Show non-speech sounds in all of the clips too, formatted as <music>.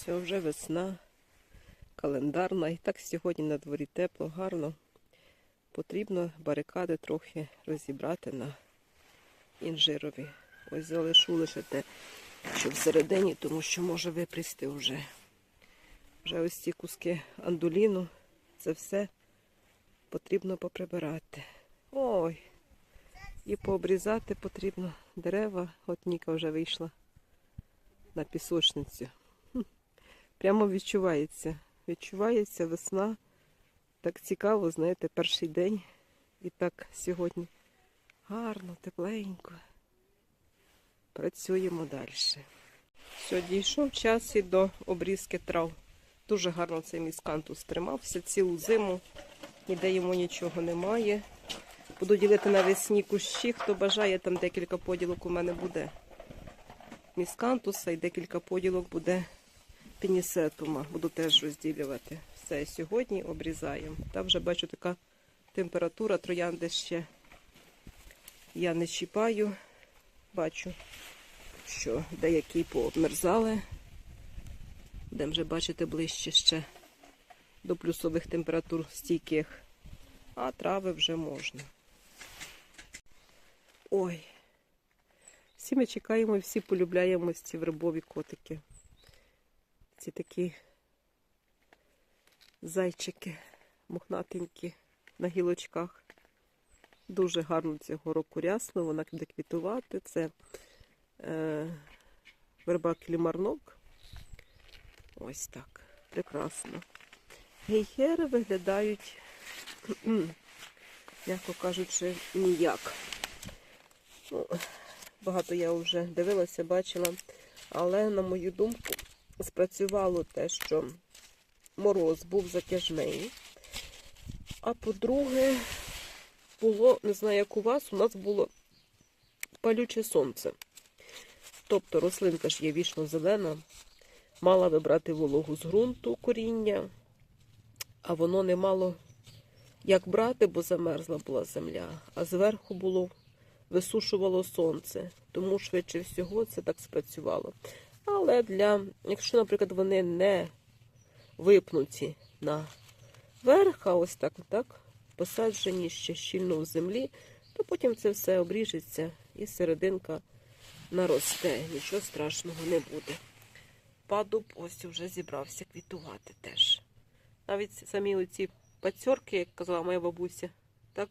Все, вже весна, календарна. І так сьогодні на дворі тепло, гарно. Потрібно барикади трохи розібрати на інжирові. Ось залишу лише те, що всередині, тому що може випрісти вже. Вже ось ці куски андуліну, це все потрібно поприбирати. Ой, і пообрізати потрібно дерева. От Ніка вже вийшла на пісочницю. Прямо відчувається. Відчувається весна. Так цікаво, знаєте, перший день. І так сьогодні гарно, тепленько. Працюємо далі. Все, дійшов час і до обрізки трав. Дуже гарно цей міскантус тримався цілу зиму. Ніде йому нічого немає. Буду ділити навесні кущі. Хто бажає, там декілька поділок у мене буде міскантуса і декілька поділок буде пінісетума. Буду теж розділювати. Все, сьогодні обрізаємо. Та вже бачу така температура, троянди ще я не чіпаю. Бачу, що деякі пообмерзали. Будемо вже бачити ближче ще до плюсових температур стійких. А трави вже можна. Ой. Всі ми чекаємо, всі полюбляємо ці вербові котики. Ці такі зайчики мохнатенькі на гілочках. Дуже гарно цього року рясно, вона буде квітувати. Це е, верба клімарнок. Ось так. Прекрасно. Гейхери виглядають, м'яко кажучи, ніяк. Ну, багато я вже дивилася, бачила, але, на мою думку, спрацювало те, що мороз був затяжний. А по-друге, було, не знаю, як у вас, у нас було палюче сонце. Тобто рослинка ж є вічно зелена, мала вибрати вологу з ґрунту коріння, а воно не мало як брати, бо замерзла була земля, а зверху було висушувало сонце, тому швидше всього це так спрацювало. Але для, якщо, наприклад, вони не випнуті на верх, а ось так, так посаджені ще щільно в землі, то потім це все обріжеться і серединка наросте. Нічого страшного не буде. Падуб ось вже зібрався квітувати теж. Навіть самі оці пацьорки, як казала моя бабуся, так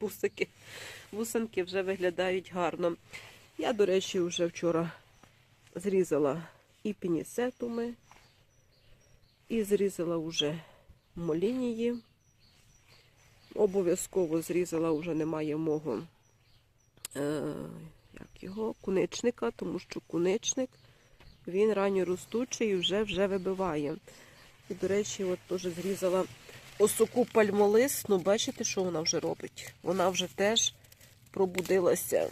бусики, бусинки вже виглядають гарно. Я, до речі, вже вчора зрізала і пінісетуми, і зрізала вже молінії. Обов'язково зрізала вже немає мого е, як його, куничника, тому що куничник він ранньо ростучий і вже вже вибиває. І, до речі, от теж зрізала осоку пальмолисну. Бачите, що вона вже робить? Вона вже теж пробудилася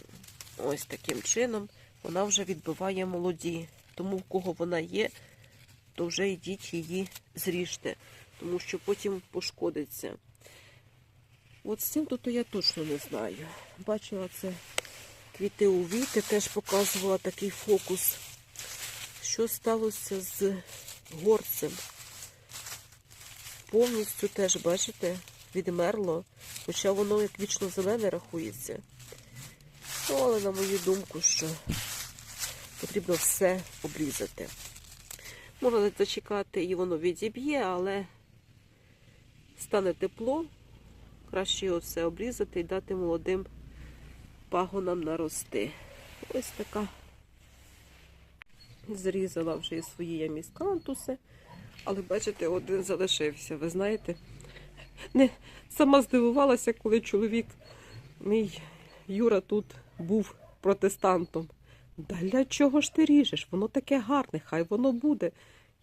ось таким чином. Вона вже відбиває молоді. Тому в кого вона є, то вже йдіть її зріжте, тому що потім пошкодиться. От з цим тут я точно не знаю. Бачила це квіти у віти, теж показувала такий фокус. Що сталося з горцем? Повністю теж, бачите, відмерло, хоча воно як вічно зелене рахується. Ну, але на мою думку, що потрібно все обрізати. Можна зачекати і воно відіб'є, але стане тепло. Краще його все обрізати і дати молодим пагонам нарости. Ось така. Зрізала вже і свої яміскантуси, але бачите, один залишився. Ви знаєте, не сама здивувалася, коли чоловік, мій Юра, тут був протестантом. Для чого ж ти ріжеш? Воно таке гарне, хай воно буде.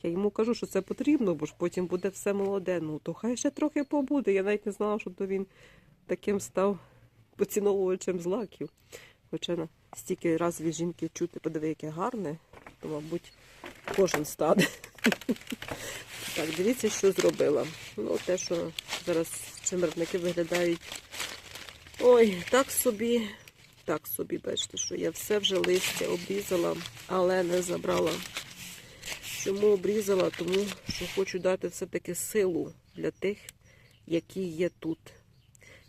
Я йому кажу, що це потрібно, бо ж потім буде все молоде. Ну, то хай ще трохи побуде. Я навіть не знала, що то він таким став поціновувачем злаків. Хоча стільки разів від жінки чути, подиви, яке гарне, то, мабуть, кожен стане. <laughs> Так, дивіться, що зробила. Ну, те, що зараз чимерники виглядають. Ой, так собі, так собі, бачите, що я все вже листя обрізала, але не забрала Чому обрізала? Тому що хочу дати все-таки силу для тих, які є тут,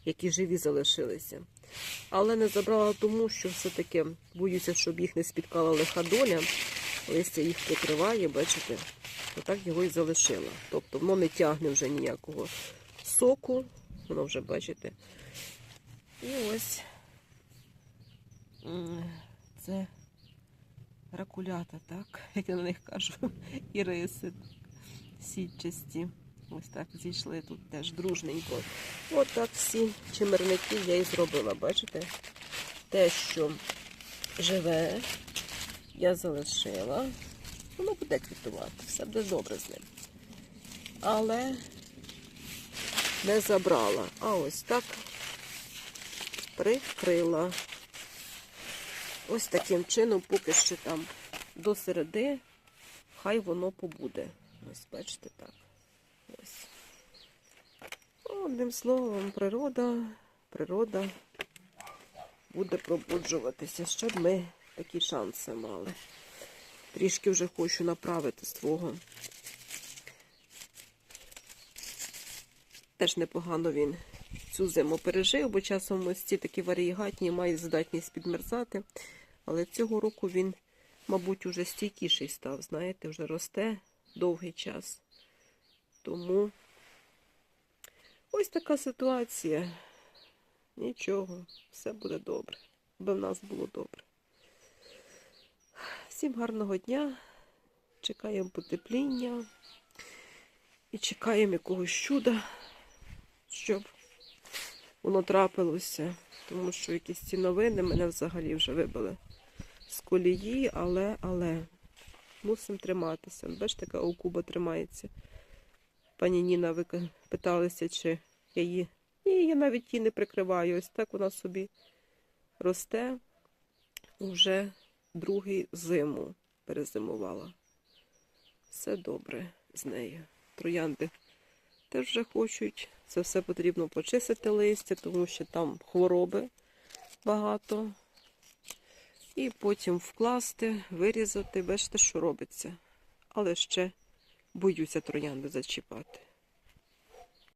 які живі залишилися. Але не забрала тому, що все-таки боюся, щоб їх не спіткала лиха доля. Листя їх прикриває, бачите? Отак його і залишила. Тобто воно не тягне вже ніякого соку. Воно вже, бачите. І ось це ракулята, так? <laughs> Як я на них кажу, і риси сітчасті. Ось так зійшли тут теж дружненько. От так всі чимерники я і зробила, бачите? Те, що живе, я залишила. Воно буде квітувати, все буде добре з ним. Але не забрала. А ось так прикрила. Ось таким чином, поки що там до середи, хай воно побуде. Ось, бачите, так. Ось. Одним словом, природа, природа буде пробуджуватися, щоб ми такі шанси мали. Трішки вже хочу направити свого. Теж непогано він цю зиму пережив, бо часом ось ці такі варієгатні мають здатність підмерзати. Але цього року він, мабуть, уже стійкіший став, знаєте, вже росте довгий час. Тому ось така ситуація. Нічого, все буде добре. Аби в нас було добре. Всім гарного дня. Чекаємо потепління і чекаємо якогось чуда, щоб воно трапилося. Тому що якісь ці новини мене взагалі вже вибили з колії, але, але мусимо триматися. Бачите, яка у Куба тримається. Пані Ніна, ви питалися, чи я її. Ні, я навіть її не прикриваю. Ось так вона собі росте вже другий зиму перезимувала. Все добре з нею. Троянди теж вже хочуть. Це все потрібно почистити листя, тому що там хвороби багато. І потім вкласти, вирізати, бачите, що робиться. Але ще боюся троянди зачіпати.